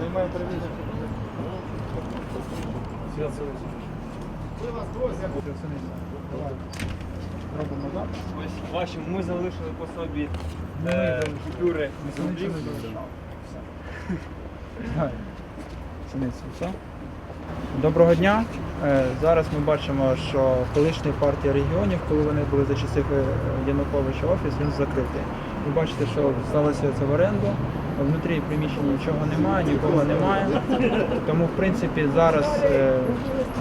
Займаємо привізію. Робимо так. Ось бачимо, ми залишили по собі Ми е, купюри Ми все. Доброго дня. Е, Зараз ми бачимо, що колишня партія регіонів, коли вони були за часів е, Януковича офіс, він закритий. Ви бачите, що сталося це в оренду. Внутрі приміщення нічого немає, нікого немає. Тому, в принципі, зараз е,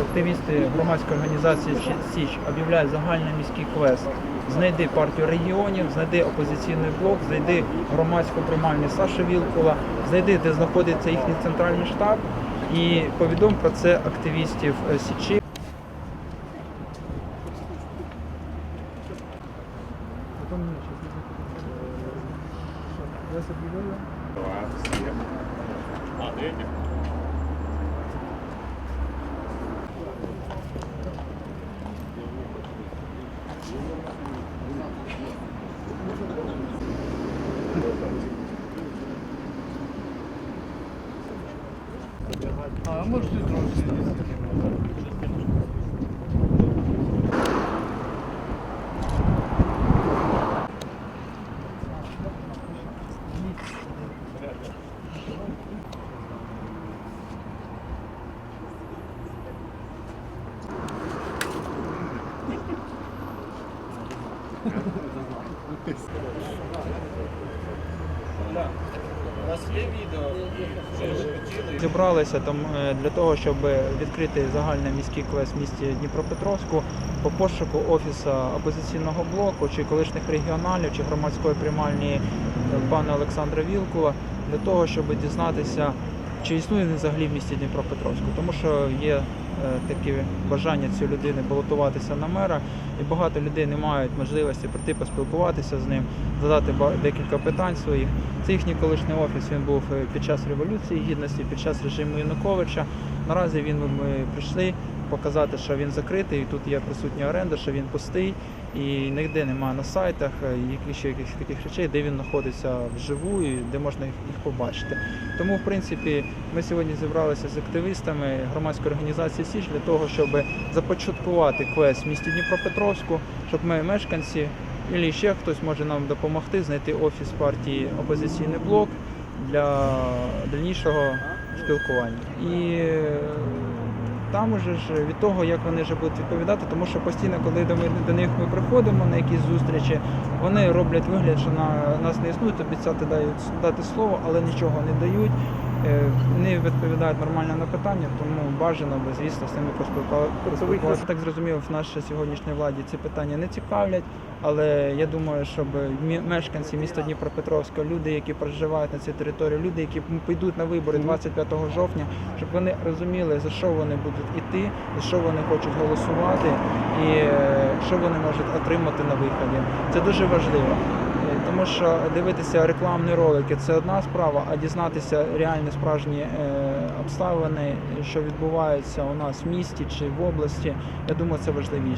активісти громадської організації Січ об'являють загальний міський квест. Знайди партію регіонів, знайди опозиційний блок, знайди громадську приймальню Саші Вілкула, знайди, де знаходиться їхній центральний штаб, і повідом про це активістів е, Січі. А, можете трохи. Yeah. У нас є відео. Зібралися там е, для того, щоб відкрити загальний міський квест в місті Дніпропетровську по пошуку офісу опозиційного блоку, чи колишніх регіоналів, чи громадської приймальні е, пана Олександра Вілкула, для того, щоб дізнатися, чи існує він взагалі в місті Дніпропетровську, тому що є таке такі бажання цієї людини балотуватися на мера, і багато людей не мають можливості прийти поспілкуватися з ним, задати декілька питань своїх. Це їхній колишній офіс. Він був е, під час революції гідності, під час режиму Януковича. Наразі він ми прийшли показати, що він закритий. і Тут є присутня оренда, що він пустий, і ніде немає на сайтах, е, яких ще якихось таких речей, де він знаходиться вживу і де можна їх, їх побачити. Тому, в принципі, ми сьогодні зібралися з активістами громадської організації Січ для того, щоб започаткувати квест в місті Дніпропетровську, щоб ми мешканці. І ще хтось може нам допомогти знайти офіс партії Опозиційний блок для дальнішого спілкування. І е, там уже ж від того, як вони вже будуть відповідати, тому що постійно, коли до, ми- до них ми приходимо на якісь зустрічі, вони роблять вигляд, що на нас не існують, обіцяти дають дати слово, але нічого не дають. Не відповідають нормально на питання, тому бажано би, звісно, з ними поспілкуватися. Так зрозумів, в нашій сьогоднішній владі ці питання не цікавлять. Але я думаю, щоб мешканці міста Дніпропетровська, люди, які проживають на цій території, люди, які підуть на вибори 25 жовтня, щоб вони розуміли, за що вони будуть іти, за що вони хочуть голосувати, і е, що вони можуть отримати на виході. Це дуже важливо. Тому що дивитися рекламні ролики це одна справа, а дізнатися реальні справжні е, обставини, що відбуваються у нас в місті чи в області, я думаю, це важливіше.